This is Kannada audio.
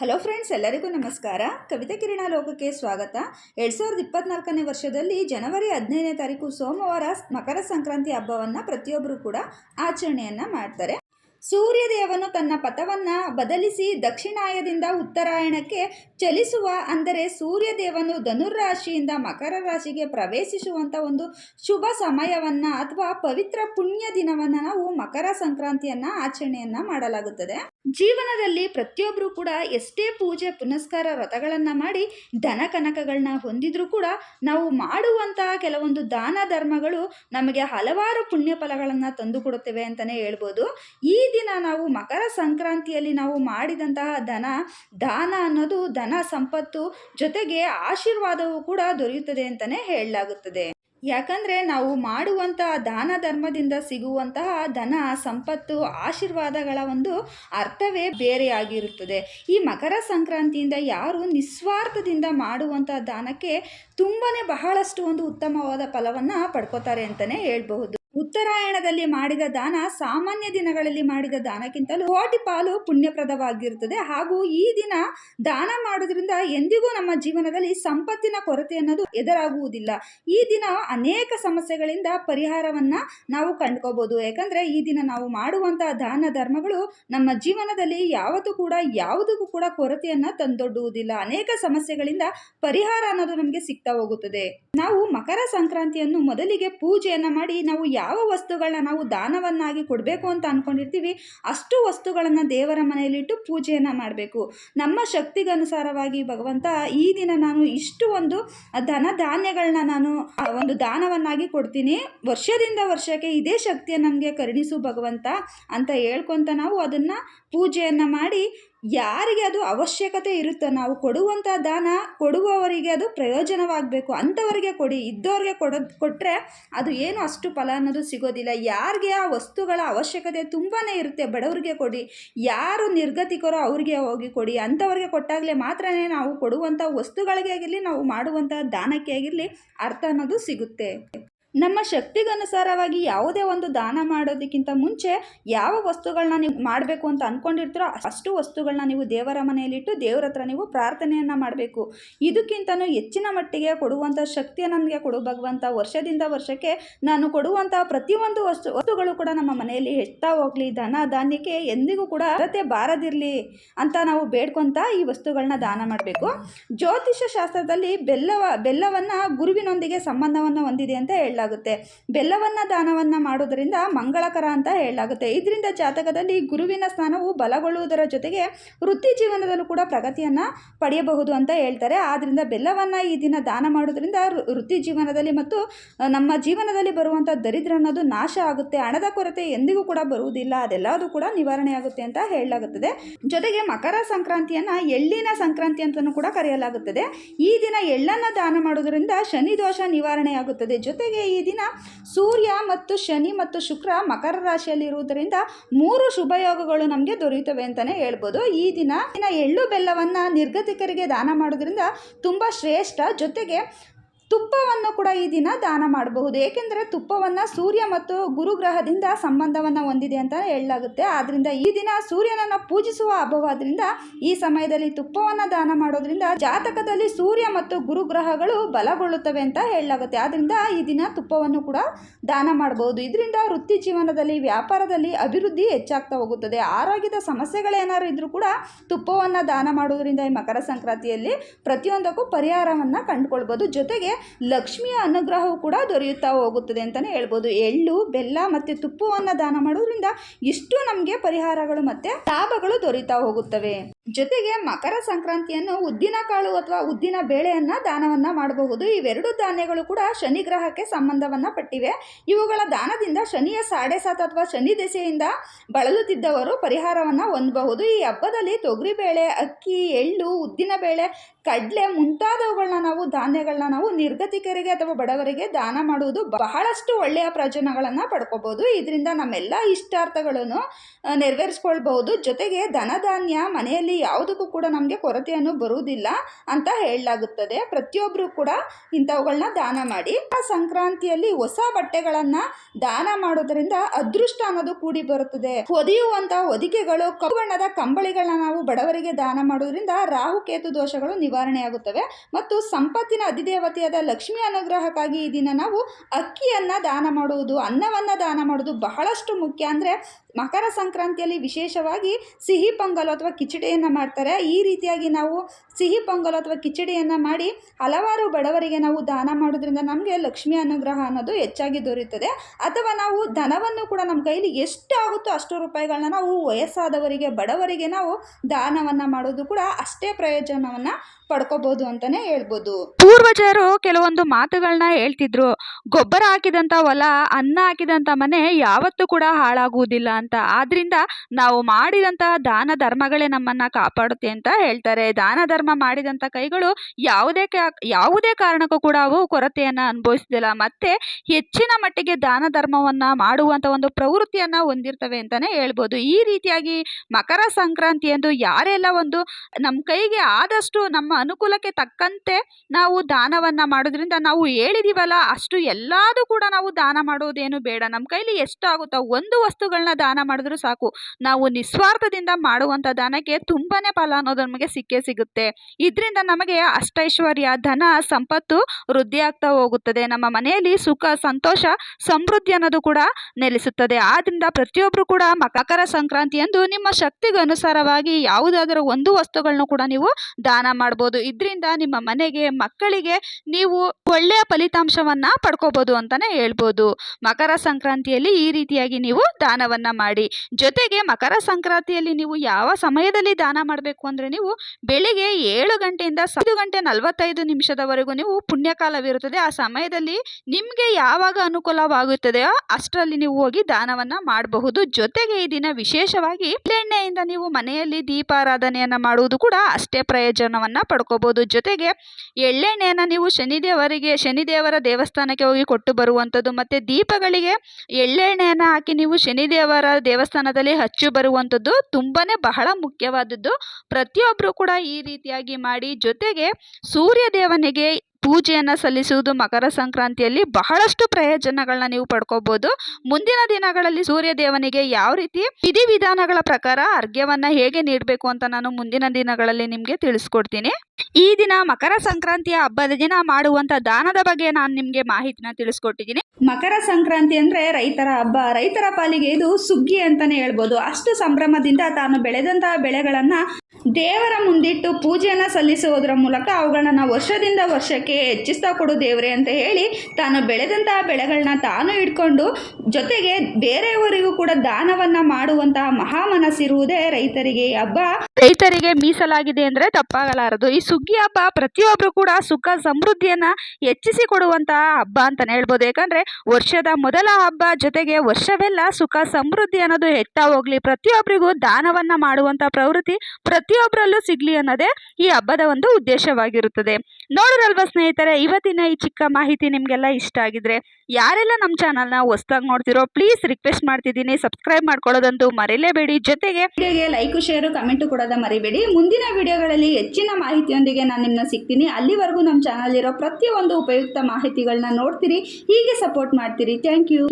ಹಲೋ ಫ್ರೆಂಡ್ಸ್, ಎಲ್ಲರಿಗೂ ನಮಸ್ಕಾರ. ಕವಿತಾ ಕಿರಣ ಲೋಕಕ್ಕೆ ಸ್ವಾಗತ. ಎರಡು ಸಾವಿರದ ಇಪ್ಪತ್ನಾಲ್ಕನೇ ವರ್ಷದಲ್ಲಿ ಜನವರಿ ಹದಿನೈದನೇ ತಾರೀಕು ಸೋಮವಾರ ಮಕರ ಸಂಕ್ರಾಂತಿ ಹಬ್ಬವನ್ನು ಪ್ರತಿಯೊಬ್ಬರು ಕೂಡ ಆಚರಣೆಯನ್ನು ಮಾಡ್ತಾರೆ. ಸೂರ್ಯದೇವನು ತನ್ನ ಪಥವನ್ನು ಬದಲಿಸಿ ದಕ್ಷಿಣಾಯದಿಂದ ಉತ್ತರಾಯಣಕ್ಕೆ ಚಲಿಸುವ, ಅಂದರೆ ಸೂರ್ಯದೇವನು ಧನುರಾಶಿಯಿಂದ ಮಕರ ರಾಶಿಗೆ ಪ್ರವೇಶಿಸುವಂಥ ಒಂದು ಶುಭ ಸಮಯವನ್ನು ಅಥವಾ ಪವಿತ್ರ ಪುಣ್ಯ ದಿನವನ್ನು ನಾವು ಮಕರ ಸಂಕ್ರಾಂತಿಯನ್ನು ಆಚರಣೆಯನ್ನು ಮಾಡಲಾಗುತ್ತದೆ. ಜೀವನದಲ್ಲಿ ಪ್ರತಿಯೊಬ್ಬರೂ ಕೂಡ ಎಷ್ಟೇ ಪೂಜೆ, ಪುನಸ್ಕಾರ ವ್ರತಗಳನ್ನು ಮಾಡಿ ಧನ ಕನಕಗಳನ್ನ ಹೊಂದಿದ್ರೂ ಕೂಡ ನಾವು ಮಾಡುವಂತಹ ಕೆಲವೊಂದು ದಾನ ಧರ್ಮಗಳು ನಮಗೆ ಹಲವಾರು ಪುಣ್ಯ ಫಲಗಳನ್ನು ತಂದುಕೊಡುತ್ತವೆ ಅಂತಲೇ ಹೇಳ್ಬೋದು. ಈ ದಿನ ನಾವು ಮಕರ ಸಂಕ್ರಾಂತಿಯಲ್ಲಿ ನಾವು ಮಾಡಿದಂತಹ ಧನ, ದಾನ ಅನ್ನೋದು ಧನ, ಸಂಪತ್ತು ಜೊತೆಗೆ ಆಶೀರ್ವಾದವೂ ಕೂಡ ದೊರೆಯುತ್ತದೆ ಅಂತಲೇ ಹೇಳಲಾಗುತ್ತದೆ. ಯಾಕಂದರೆ ನಾವು ಮಾಡುವಂತಹ ದಾನ ಧರ್ಮದಿಂದ ಸಿಗುವಂತಹ ಧನ, ಸಂಪತ್ತು, ಆಶೀರ್ವಾದಗಳ ಒಂದು ಅರ್ಥವೇ ಬೇರೆಯಾಗಿರುತ್ತದೆ ಈ ಮಕರ ಸಂಕ್ರಾಂತಿಯಿಂದ ಯಾರು ನಿಸ್ವಾರ್ಥದಿಂದ ಮಾಡುವಂತಹ ದಾನಕ್ಕೆ ತುಂಬಾ ಬಹಳಷ್ಟು ಒಂದು ಉತ್ತಮವಾದ ಫಲವನ್ನು ಪಡ್ಕೋತಾರೆ ಅಂತಲೇ ಹೇಳ್ಬಹುದು. ಉತ್ತರಾಯಣದಲ್ಲಿ ಮಾಡಿದ ದಾನ ಸಾಮಾನ್ಯ ದಿನಗಳಲ್ಲಿ ಮಾಡಿದ ದಾನಕ್ಕಿಂತಲೂ ಕೋಟಿ ಪಾಲು ಪುಣ್ಯಪ್ರದವಾಗಿರುತ್ತದೆ. ಹಾಗೂ ಈ ದಿನ ದಾನ ಮಾಡೋದ್ರಿಂದ ಎಂದಿಗೂ ನಮ್ಮ ಜೀವನದಲ್ಲಿ ಸಂಪತ್ತಿನ ಕೊರತೆ ಅನ್ನೋದು ಎದುರಾಗುವುದಿಲ್ಲ. ಈ ದಿನ ಅನೇಕ ಸಮಸ್ಯೆಗಳಿಂದ ಪರಿಹಾರವನ್ನ ನಾವು ಕಂಡ್ಕೋಬಹುದು ಯಾಕಂದ್ರೆ ಈ ದಿನ ನಾವು ಮಾಡುವಂತಹ ದಾನ ಧರ್ಮಗಳು ನಮ್ಮ ಜೀವನದಲ್ಲಿ ಯಾವತ್ತೂ ಕೂಡ ಯಾವುದಕ್ಕೂ ಕೂಡ ಕೊರತೆಯನ್ನ ತಂದೊಡ್ಡುವುದಿಲ್ಲ. ಅನೇಕ ಸಮಸ್ಯೆಗಳಿಂದ ಪರಿಹಾರ ಅನ್ನೋದು ನಮಗೆ ಸಿಗ್ತಾ ಹೋಗುತ್ತದೆ. ನಾವು ಮಕರ ಸಂಕ್ರಾಂತಿಯನ್ನು ಮೊದಲಿಗೆ ಪೂಜೆಯನ್ನ ಮಾಡಿ ನಾವು ಯಾವ ವಸ್ತುಗಳನ್ನ ನಾವು ದಾನವನ್ನಾಗಿ ಕೊಡಬೇಕು ಅಂತ ಅಂದ್ಕೊಂಡಿರ್ತೀವಿ ಅಷ್ಟು ವಸ್ತುಗಳನ್ನು ದೇವರ ಮನೆಯಲ್ಲಿಟ್ಟು ಪೂಜೆಯನ್ನು ಮಾಡಬೇಕು. ನಮ್ಮ ಶಕ್ತಿಗನುಸಾರವಾಗಿ ಭಗವಂತ ಈ ದಿನ ನಾನು ಇಷ್ಟು ಒಂದು ಧನ ಧಾನ್ಯಗಳನ್ನ ನಾನು ಒಂದು ದಾನವನ್ನಾಗಿ ಕೊಡ್ತೀನಿ, ವರ್ಷದಿಂದ ವರ್ಷಕ್ಕೆ ಇದೇ ಶಕ್ತಿಯನ್ನು ನನಗೆ ಕರುಣಿಸು ಭಗವಂತ ಅಂತ ಹೇಳ್ಕೊತ ನಾವು ಅದನ್ನು ಪೂಜೆಯನ್ನು ಮಾಡಿ ಯಾರಿಗೆ ಅದು ಅವಶ್ಯಕತೆ ಇರುತ್ತೋ, ನಾವು ಕೊಡುವಂಥ ದಾನ ಕೊಡುವವರಿಗೆ ಅದು ಪ್ರಯೋಜನವಾಗಬೇಕು. ಅಂಥವರಿಗೆ ಕೊಡಿ ಇದ್ದವ್ರಿಗೆ ಕೊಡೋದು ಕೊಟ್ಟರೆ ಅದು ಏನು ಅಷ್ಟು ಫಲ ಅನ್ನೋದು ಸಿಗೋದಿಲ್ಲ. ಯಾರಿಗೆ ಆ ವಸ್ತುಗಳ ಅವಶ್ಯಕತೆ ತುಂಬಾ ಇರುತ್ತೆ, ಬಡವರಿಗೆ ಕೊಡಿ. ಯಾರು ನಿರ್ಗತಿಕರೋ ಅವ್ರಿಗೆ ಹೋಗಿ ಕೊಡಿ. ಅಂಥವ್ರಿಗೆ ಕೊಟ್ಟಾಗಲೇ ಮಾತ್ರನೇ ನಾವು ಕೊಡುವಂಥ ವಸ್ತುಗಳಿಗೆ ಆಗಿರಲಿ, ನಾವು ಮಾಡುವಂಥ ದಾನಕ್ಕೆ ಆಗಿರಲಿ ಅರ್ಥ ಅನ್ನೋದು ಸಿಗುತ್ತೆ. ನಮ್ಮ ಶಕ್ತಿಗನುಸಾರವಾಗಿ ಯಾವುದೇ ಒಂದು ದಾನ ಮಾಡೋದಕ್ಕಿಂತ ಮುಂಚೆ ಯಾವ ವಸ್ತುಗಳನ್ನ ನೀವು ಮಾಡಬೇಕು ಅಂತ ಅಂದ್ಕೊಂಡಿರ್ತೀರೋ ಅಷ್ಟು ವಸ್ತುಗಳನ್ನ ನೀವು ದೇವರ ಮನೆಯಲ್ಲಿಟ್ಟು ದೇವರ ಹತ್ರ ನೀವು ಪ್ರಾರ್ಥನೆಯನ್ನು ಮಾಡಬೇಕು. ಇದಕ್ಕಿಂತನೂ ಹೆಚ್ಚಿನ ಮಟ್ಟಿಗೆ ಕೊಡುವಂಥ ಶಕ್ತಿಯ ನಮಗೆ ಕೊಡು ಭಗವಂತ. ವರ್ಷದಿಂದ ವರ್ಷಕ್ಕೆ ನಾನು ಕೊಡುವಂಥ ಪ್ರತಿಯೊಂದು ವಸ್ತು, ವಸ್ತುಗಳು ಕೂಡ ನಮ್ಮ ಮನೆಯಲ್ಲಿ ಹೆಚ್ಚುತ್ತಾ ಹೋಗಲಿ ದನ ಧಾನ್ಯಕ್ಕೆ ಎಂದಿಗೂ ಕೂಡ ಅರ್ಹತೆ ಬಾರದಿರಲಿ ಅಂತ ನಾವು ಬೇಡ್ಕೊತಾ ಈ ವಸ್ತುಗಳನ್ನ ದಾನ ಮಾಡಬೇಕು. ಜ್ಯೋತಿಷ್ಯ ಶಾಸ್ತ್ರದಲ್ಲಿ ಬೆಲ್ಲವ, ಬೆಲ್ಲವನ್ನು ಗುರುವಿನೊಂದಿಗೆ ಸಂಬಂಧವನ್ನು ಹೊಂದಿದೆ ಅಂತ ಹೇಳಲಾಗುತ್ತೆ. ಬೆಲ್ಲವನ್ನು ದಾನವನ್ನು ಮಾಡೋದರಿಂದ ಮಂಗಳಕರ ಅಂತ ಹೇಳಲಾಗುತ್ತೆ. ಇದರಿಂದ ಜಾತಕದಲ್ಲಿ ಗುರುವಿನ ಸ್ಥಾನವು ಬಲಗೊಳ್ಳುವುದರ ಜೊತೆಗೆ ವೃತ್ತಿ ಜೀವನದಲ್ಲೂ ಕೂಡ ಪ್ರಗತಿಯನ್ನು ಪಡೆಯಬಹುದು ಅಂತ ಹೇಳ್ತಾರೆ. ಆದ್ದರಿಂದ ಬೆಲ್ಲವನ್ನು ಈ ದಿನ ದಾನ ಮಾಡೋದ್ರಿಂದ ವೃತ್ತಿ ಜೀವನದಲ್ಲಿ ಮತ್ತು ನಮ್ಮ ಜೀವನದಲ್ಲಿ ಬರುವಂಥ ದರಿದ್ರ ಅನ್ನೋದು ನಾಶ ಆಗುತ್ತೆ. ಹಣದ ಕೊರತೆ ಎಂದಿಗೂ ಕೂಡ ಬರುವುದಿಲ್ಲ. ಅದೆಲ್ಲದೂ ಕೂಡ ನಿವಾರಣೆ ಆಗುತ್ತೆ ಅಂತ ಹೇಳಲಾಗುತ್ತದೆ. ಜೊತೆಗೆ ಮಕರ ಸಂಕ್ರಾಂತಿಯನ್ನು ಎಳ್ಳಿನ ಸಂಕ್ರಾಂತಿ ಅಂತಲೂ ಕೂಡ ಕರೆಯಲಾಗುತ್ತದೆ. ಈ ದಿನ ಎಳ್ಳನ್ನು ದಾನ ಮಾಡೋದರಿಂದ ಶನಿ ದೋಷ ನಿವಾರಣೆಯಾಗುತ್ತದೆ ಜೊತೆಗೆ ದಿನ ಸೂರ್ಯ ಮತ್ತು ಶನಿ ಮತ್ತು ಶುಕ್ರ ಮಕರ ರಾಶಿಯಲ್ಲಿರುವುದರಿಂದ ಮೂರು ಶುಭಯೋಗಗಳು ನಮಗೆ ದೊರೆಯುತ್ತವೆ ಅಂತಲೇ ಹೇಳ್ಬೋದು. ಈ ದಿನ ದಿನ ಎಳ್ಳು ಬೆಲ್ಲವನ್ನು ನಿರ್ಗತಿಕರಿಗೆ ದಾನ ಮಾಡೋದ್ರಿಂದ ತುಂಬ ಶ್ರೇಷ್ಠ. ಜೊತೆಗೆ ತುಪ್ಪವನ್ನು ಕೂಡ ಈ ದಿನ ದಾನ ಮಾಡಬಹುದು. ಏಕೆಂದರೆ ತುಪ್ಪವನ್ನು ಸೂರ್ಯ ಮತ್ತು ಗುರುಗ್ರಹದಿಂದ ಸಂಬಂಧವನ್ನು ಹೊಂದಿದೆ ಅಂತ ಹೇಳಲಾಗುತ್ತೆ. ಆದ್ದರಿಂದ ಈ ದಿನ ಸೂರ್ಯನನ್ನು ಪೂಜಿಸುವ ಹಬ್ಬವಾದ್ರಿಂದ ಈ ಸಮಯದಲ್ಲಿ ತುಪ್ಪವನ್ನು ದಾನ ಮಾಡೋದ್ರಿಂದ ಜಾತಕದಲ್ಲಿ ಸೂರ್ಯ ಮತ್ತು ಗುರುಗ್ರಹಗಳು ಬಲಗೊಳ್ಳುತ್ತವೆ ಅಂತ ಹೇಳಲಾಗುತ್ತೆ. ಆದ್ದರಿಂದ ಈ ದಿನ ತುಪ್ಪವನ್ನು ಕೂಡ ದಾನ ಮಾಡಬಹುದು. ಇದರಿಂದ ವೃತ್ತಿ ಜೀವನದಲ್ಲಿ, ವ್ಯಾಪಾರದಲ್ಲಿ ಅಭಿವೃದ್ಧಿ ಹೆಚ್ಚಾಗ್ತಾ ಹೋಗುತ್ತದೆ. ಆರೋಗ್ಯದ ಸಮಸ್ಯೆಗಳೇನಾದ್ರು ಇದ್ರೂ ಕೂಡ ತುಪ್ಪವನ್ನು ದಾನ ಮಾಡೋದ್ರಿಂದ ಈ ಮಕರ ಸಂಕ್ರಾಂತಿಯಲ್ಲಿ ಪ್ರತಿಯೊಂದಕ್ಕೂ ಪರಿಹಾರವನ್ನು ಕಂಡುಕೊಳ್ಬೋದು ಜೊತೆಗೆ ಲಕ್ಷ್ಮಿಯ ಅನುಗ್ರಹವು ಕೂಡ ದೊರೆಯುತ್ತಾ ಹೋಗುತ್ತದೆ ಅಂತಲೇ ಹೇಳ್ಬೋದು. ಎಳ್ಳು, ಬೆಲ್ಲ ಮತ್ತು ತುಪ್ಪವನ್ನು ದಾನ ಮಾಡೋದ್ರಿಂದ ಇಷ್ಟು ನಮಗೆ ಪರಿಹಾರಗಳು ಮತ್ತು ಲಾಭಗಳು ದೊರೆಯುತ್ತಾ ಹೋಗುತ್ತವೆ. ಜೊತೆಗೆ ಮಕರ ಸಂಕ್ರಾಂತಿಯನ್ನು ಉದ್ದಿನ ಕಾಳು ಅಥವಾ ಉದ್ದಿನ ಬೇಳೆಯನ್ನು ದಾನವನ್ನು ಮಾಡಬಹುದು. ಇವೆರಡು ಧಾನ್ಯಗಳು ಕೂಡ ಶನಿ ಗ್ರಹಕ್ಕೆ ಸಂಬಂಧವನ್ನು ಪಟ್ಟಿವೆ. ಇವುಗಳ ದಾನದಿಂದ ಶನಿಯ ಸಾಡೆ ಸಾತ್ ಅಥವಾ ಶನಿ ದೆಸೆಯಿಂದ ಬಳಲುತ್ತಿದ್ದವರು ಪರಿಹಾರವನ್ನು ಹೊಂದಬಹುದು. ಈ ಹಬ್ಬದಲ್ಲಿ ತೊಗರಿಬೇಳೆ ಅಕ್ಕಿ, ಎಳ್ಳು, ಉದ್ದಿನ ಬೇಳೆ, ಕಡಲೆ ಮುಂತಾದವುಗಳನ್ನ ನಾವು ಧಾನ್ಯಗಳನ್ನ ನಾವು ನಿರ್ಗತಿಕರಿಗೆ ಅಥವಾ ಬಡವರಿಗೆ ದಾನ ಮಾಡುವುದು ಬಹಳಷ್ಟು ಒಳ್ಳೆಯ ಪ್ರಯೋಜನಗಳನ್ನು ಪಡ್ಕೋಬಹುದು ಇದರಿಂದ ನಮ್ಮೆಲ್ಲ ಇಷ್ಟಾರ್ಥಗಳನ್ನು ನೆರವೇರಿಸ್ಕೊಳ್ಬಹುದು. ಜೊತೆಗೆ ಧನಧಾನ್ಯ ಮನೆಯಲ್ಲಿ ಯಾವುದಕ್ಕೂ ಕೂಡ ನಮಗೆ ಕೊರತೆಯನ್ನು ಬರುವುದಿಲ್ಲ ಅಂತ ಹೇಳಲಾಗುತ್ತದೆ. ಪ್ರತಿಯೊಬ್ಬರು ಕೂಡ ಇಂಥವುಗಳನ್ನ ದಾನ ಮಾಡಿ. ಆ ಸಂಕ್ರಾಂತಿಯಲ್ಲಿ ಹೊಸ ಬಟ್ಟೆಗಳನ್ನು ದಾನ ಮಾಡೋದ್ರಿಂದ ಅದೃಷ್ಟ ಅನ್ನೋದು ಕೂಡಿ ಬರುತ್ತದೆ. ಒದಿಯುವಂತಹ ಹೊದಿಕೆಗಳು, ಕಪ್ಪು ಬಣ್ಣದ ಕಂಬಳಿಗಳನ್ನ ನಾವು ಬಡವರಿಗೆ ದಾನ ಮಾಡೋದ್ರಿಂದ ರಾಹುಕೇತು ದೋಷಗಳು ನಿವಾರಣೆಯಾಗುತ್ತವೆ. ಮತ್ತು ಸಂಪತ್ತಿನ ಅಧಿದೇವತೆಯಾದ ಲಕ್ಷ್ಮಿ ಅನುಗ್ರಹಕ್ಕಾಗಿ ಈ ದಿನ ನಾವು ಅಕ್ಕಿಯನ್ನು ದಾನ ಮಾಡುವುದು ಅನ್ನವನ್ನು ದಾನ ಮಾಡೋದು ಬಹಳಷ್ಟು ಮುಖ್ಯ. ಅಂದರೆ ಮಕರ ಸಂಕ್ರಾಂತಿಯಲ್ಲಿ ವಿಶೇಷವಾಗಿ ಸಿಹಿ ಪೊಂಗಲ್ ಅಥವಾ ಕಿಚಡಿಯನ್ನು ಮಾಡ್ತಾರೆ. ಈ ರೀತಿಯಾಗಿ ನಾವು ಸಿಹಿ ಪೊಂಗಲ್ ಅಥವಾ ಕಿಚಡಿಯನ್ನು ಮಾಡಿ ಹಲವಾರು ಬಡವರಿಗೆ ನಾವು ದಾನ ಮಾಡೋದ್ರಿಂದ ನಮಗೆ ಲಕ್ಷ್ಮಿ ಅನುಗ್ರಹ ಅನ್ನೋದು ಹೆಚ್ಚಾಗಿ ದೊರೆಯುತ್ತದೆ ಅಥವಾ ನಾವು ಧನವನ್ನು ಕೂಡ ನಮ್ಮ ಕೈಲಿ ಎಷ್ಟು ಆಗುತ್ತೋ ಅಷ್ಟು ರೂಪಾಯಿಗಳನ್ನ ನಾವು ವಯಸ್ಸಾದವರಿಗೆ, ಬಡವರಿಗೆ ನಾವು ದಾನವನ್ನು ಮಾಡೋದು ಕೂಡ ಅಷ್ಟೇ ಪ್ರಯೋಜನವನ್ನು ಪಡ್ಕೋಬಹುದು ಅಂತಾನೆ ಹೇಳ್ಬೋದು. ಪೂರ್ವಜರು ಕೆಲವೊಂದು ಮಾತುಗಳನ್ನ ಹೇಳ್ತಿದ್ರು. ಗೊಬ್ಬರ ಹಾಕಿದಂಥ ಹೊಲ, ಅನ್ನ ಹಾಕಿದಂಥ ಮನೆ ಯಾವತ್ತೂ ಕೂಡ ಹಾಳಾಗುವುದಿಲ್ಲ ಅಂತ. ಆದ್ರಿಂದ ನಾವು ಮಾಡಿದಂತಹ ದಾನ ಧರ್ಮಗಳೇ ನಮ್ಮನ್ನು ಕಾಪಾಡುತ್ತೆ ಅಂತ ಹೇಳ್ತಾರೆ. ದಾನ ಧರ್ಮ ಮಾಡಿದಂಥ ಕೈಗಳು ಯಾವುದೇ ಯಾವುದೇ ಕಾರಣಕ್ಕೂ ಕೂಡ ಅವು ಕೊರತೆಯನ್ನು ಅನುಭವಿಸ್ದಿಲ್ಲ ಮತ್ತು ಹೆಚ್ಚಿನ ಮಟ್ಟಿಗೆ ದಾನ ಧರ್ಮವನ್ನು ಮಾಡುವಂಥ ಒಂದು ಪ್ರವೃತ್ತಿಯನ್ನು ಹೊಂದಿರ್ತವೆ ಅಂತಲೇ ಹೇಳ್ಬೋದು. ಈ ರೀತಿಯಾಗಿ ಮಕರ ಸಂಕ್ರಾಂತಿ ಎಂದು ಯಾರೆಲ್ಲ ಒಂದು ನಮ್ಮ ಕೈಗೆ ಆದಷ್ಟು ನಮ್ಮ ಅನುಕೂಲಕ್ಕೆ ತಕ್ಕಂತೆ ನಾವು ದಾನವನ್ನು ಮಾಡೋದ್ರಿಂದ ನಾವು ಹೇಳಿದೀವಲ್ಲ, ಅಷ್ಟು ಎಲ್ಲದೂ ಕೂಡ ನಾವು ದಾನ ಮಾಡೋದೇನು ಬೇಡ. ನಮ್ಮ ಕೈಲಿ ಎಷ್ಟಾಗುತ್ತೋ ಒಂದು ವಸ್ತುಗಳನ್ನ ದಾನ ಮಾಡಿದ್ರೂ ಸಾಕು. ನಾವು ನಿಸ್ವಾರ್ಥದಿಂದ ಮಾಡುವಂಥ ದಾನಕ್ಕೆ ತುಂಬಾ ಫಲ ಅನ್ನೋದು ನಮಗೆ ಸಿಕ್ಕೇ ಸಿಗುತ್ತೆ. ಇದರಿಂದ ನಮಗೆ ಅಷ್ಟೈಶ್ವರ್ಯ, ಧನ, ಸಂಪತ್ತು ವೃದ್ಧಿ ಆಗ್ತಾ ಹೋಗುತ್ತದೆ. ನಮ್ಮ ಮನೆಯಲ್ಲಿ ಸುಖ, ಸಂತೋಷ, ಸಮೃದ್ಧಿ ಅನ್ನೋದು ಕೂಡ ನೆಲೆಸುತ್ತದೆ. ಆದ್ದರಿಂದ ಪ್ರತಿಯೊಬ್ಬರು ಕೂಡ ಮಕರ ಸಂಕ್ರಾಂತಿಯಂದು ನಿಮ್ಮ ಶಕ್ತಿಗೆ ಅನುಸಾರವಾಗಿ ಯಾವುದಾದರೂ ಒಂದು ವಸ್ತುಗಳನ್ನು ಕೂಡ ನೀವು ದಾನ ಮಾಡ್ಬೋದು. ಇದರಿಂದ ನಿಮ್ಮ ಮನೆಗೆ, ಮಕ್ಕಳಿಗೆ ನೀವು ಒಳ್ಳೆಯ ಫಲಿತಾಂಶವನ್ನು ಪಡ್ಕೋಬೋದು ಅಂತಾನೆ ಹೇಳ್ಬೋದು. ಮಕರ ಸಂಕ್ರಾಂತಿಯಲ್ಲಿ ಈ ರೀತಿಯಾಗಿ ನೀವು ದಾನವನ್ನು ಮಾಡಿ. ಜೊತೆಗೆ ಮಕರ ಸಂಕ್ರಾಂತಿಯಲ್ಲಿ ನೀವು ಯಾವ ಸಮಯದಲ್ಲಿ ದಾನ ಮಾಡಬೇಕು ಅಂದರೆ ನೀವು ಬೆಳಿಗ್ಗೆ ಏಳು ಗಂಟೆಯಿಂದ ಐದು ಗಂಟೆ ನಲವತ್ತೈದು ನಿಮಿಷದವರೆಗೂ ನೀವು ಪುಣ್ಯಕಾಲವಿರುತ್ತದೆ. ಆ ಸಮಯದಲ್ಲಿ ನಿಮಗೆ ಯಾವಾಗ ಅನುಕೂಲವಾಗುತ್ತದೆಯೋ ಅಷ್ಟರಲ್ಲಿ ನೀವು ಹೋಗಿ ದಾನವನ್ನು ಮಾಡಬಹುದು. ಜೊತೆಗೆ ಈ ದಿನ ವಿಶೇಷವಾಗಿ ಎಣ್ಣೆಯಿಂದ ನೀವು ಮನೆಯಲ್ಲಿ ದೀಪಾರಾಧನೆಯನ್ನು ಮಾಡುವುದು ಕೂಡ ಅಷ್ಟೇ ಪ್ರಯೋಜನವನ್ನು ಪಡ್ಕೋಬಹುದು. ಜೊತೆಗೆ ಎಳ್ಳೆಣ್ಣೆಯನ್ನು ನೀವು ಶನಿದೇವರಿಗೆ, ಶನಿದೇವರ ದೇವಸ್ಥಾನಕ್ಕೆ ಹೋಗಿ ಕೊಟ್ಟು ಬರುವಂಥದ್ದು ಮತ್ತು ದೀಪಗಳಿಗೆ ಎಳ್ಳೆಣ್ಣೆಯನ್ನು ಹಾಕಿ ನೀವು ಶನಿದೇವರ ದೇವಸ್ಥಾನದಲ್ಲಿ ಹಚ್ಚು ಬರುವಂಥದ್ದು ತುಂಬಾ ಬಹಳ ಮುಖ್ಯವಾದದ್ದು. ಪ್ರತಿಯೊಬ್ಬರು ಕೂಡ ಈ ರೀತಿಯಾಗಿ ಮಾಡಿ ಜೊತೆಗೆ ಸೂರ್ಯ ದೇವನಿಗೆ ಪೂಜೆಯನ್ನು ಸಲ್ಲಿಸುವುದು ಮಕರ ಸಂಕ್ರಾಂತಿಯಲ್ಲಿ ಬಹಳಷ್ಟು ಪ್ರಯೋಜನಗಳನ್ನ ನೀವು ಪಡ್ಕೋಬಹುದು ಮುಂದಿನ ದಿನಗಳಲ್ಲಿ ಸೂರ್ಯ ದೇವನಿಗೆ ಯಾವ ರೀತಿ ವಿಧಿವಿಧಾನಗಳ ಪ್ರಕಾರ ಅರ್ಘ್ಯವನ್ನ ಹೇಗೆ ನೀಡಬೇಕು ಅಂತ ನಾನು ಮುಂದಿನ ದಿನಗಳಲ್ಲಿ ನಿಮಗೆ ತಿಳಿಸ್ಕೊಡ್ತೀನಿ. ಈ ದಿನ ಮಕರ ಸಂಕ್ರಾಂತಿಯ ಹಬ್ಬದ ದಿನ ಮಾಡುವಂಥ ದಾನದ ಬಗ್ಗೆ ನಾನು ನಿಮಗೆ ಮಾಹಿತಿನ ತಿಳಿಸ್ಕೊಟ್ಟಿದ್ದೀನಿ ಮಕರ ಸಂಕ್ರಾಂತಿ ಅಂದ್ರೆ ರೈತರ ಹಬ್ಬ. ರೈತರ ಪಾಲಿಗೆ ಇದು ಸುಗ್ಗಿ ಅಂತಾನೆ ಹೇಳ್ಬೋದು. ಅಷ್ಟು ಸಂಭ್ರಮದಿಂದ ತಾನು ಬೆಳೆದಂತಹ ಬೆಳೆಗಳನ್ನು ದೇವರ ಮುಂದಿಟ್ಟು ಪೂಜೆಯನ್ನು ಸಲ್ಲಿಸುವುದರ ಮೂಲಕ ಅವುಗಳನ್ನ ವರ್ಷದಿಂದ ವರ್ಷಕ್ಕೆ ಹೆಚ್ಚಿಸ್ತಾ ಕೊಡು ದೇವರೇ ಅಂತ ಹೇಳಿ ತಾನು ಬೆಳೆದಂತಹ ಬೆಳೆಗಳನ್ನ ತಾನು ಇಟ್ಕೊಂಡು ಜೊತೆಗೆ ಬೇರೆಯವರಿಗೂ ಕೂಡ ದಾನವನ್ನು ಮಾಡುವಂತಹ ಮಹಾಮನಸ್ಸಿರುವುದೇ ರೈತರಿಗೆ ಈ ಹಬ್ಬ. ರೈತರಿಗೆ ಮೀಸಲಾಗಿದೆ ಅಂದರೆ ತಪ್ಪಾಗಲಾರದು. ಈ ಸುಗ್ಗಿ ಹಬ್ಬ ಪ್ರತಿಯೊಬ್ಬರು ಕೂಡ ಸುಖ, ಸಮೃದ್ಧಿಯನ್ನ ಹೆಚ್ಚಿಸಿ ಕೊಡುವಂತಹ ಹಬ್ಬ ಅಂತಲೇ ಹೇಳ್ಬೋದು. ಯಾಕಂದರೆ ವರ್ಷದ ಮೊದಲ ಹಬ್ಬ ಜೊತೆಗೆ ವರ್ಷವೆಲ್ಲ ಸುಖ, ಸಮೃದ್ಧಿ ಅನ್ನೋದು ಹೆಚ್ಚಾ ಹೋಗಲಿ. ಪ್ರತಿಯೊಬ್ಬರಿಗೂ ದಾನವನ್ನು ಮಾಡುವಂಥ ಪ್ರವೃತ್ತಿ ಪ್ರತಿಯೊಬ್ಬರಲ್ಲೂ ಸಿಗಲಿ ಅನ್ನೋದೇ ಈ ಹಬ್ಬದ ಒಂದು ಉದ್ದೇಶವಾಗಿರುತ್ತದೆ. ನೋಡಿದ್ರಲ್ವ ಸ್ನೇಹಿತರೆ, ಇವತ್ತಿನ ಈ ಚಿಕ್ಕ ಮಾಹಿತಿ ನಿಮಗೆಲ್ಲ ಇಷ್ಟ ಆಗಿದ್ರೆ ಯಾರೆಲ್ಲ ನಮ್ಮ ಚಾನಲ್ನ ಹೊಸ್ದಾಗಿ ನೋಡ್ತಿರೋ ಪ್ಲೀಸ್ ರಿಕ್ವೆಸ್ಟ್ ಮಾಡ್ತಿದ್ದೀನಿ. ಸಬ್ಸ್ಕ್ರೈಬ್ ಮಾಡ್ಕೊಳ್ಳೋದಂತೂ ಮರೀಲೇಬೇಡಿ. ಜೊತೆಗೆ ಲೈಕ್ ಶೇರು ಕಮೆಂಟು ಕೊಡೋದ ಮರಿಬೇಡಿ. ಮುಂದಿನ ವಿಡಿಯೋಗಳಲ್ಲಿ ಹೆಚ್ಚಿನ ಮಾಹಿತಿಯೊಂದಿಗೆ ನಾನು ನಿಮ್ಮನ್ನ ಸಿಗ್ತೀನಿ. ಅಲ್ಲಿವರೆಗೂ ನಮ್ಮ ಚಾನಲ್ ಇರೋ ಪ್ರತಿಯೊಂದು ಉಪಯುಕ್ತ ಮಾಹಿತಿಗಳನ್ನ ನೋಡ್ತೀರಿ. ಹೀಗೆ ಸಪೋರ್ಟ್ ಮಾಡ್ತೀರಿ. Thank you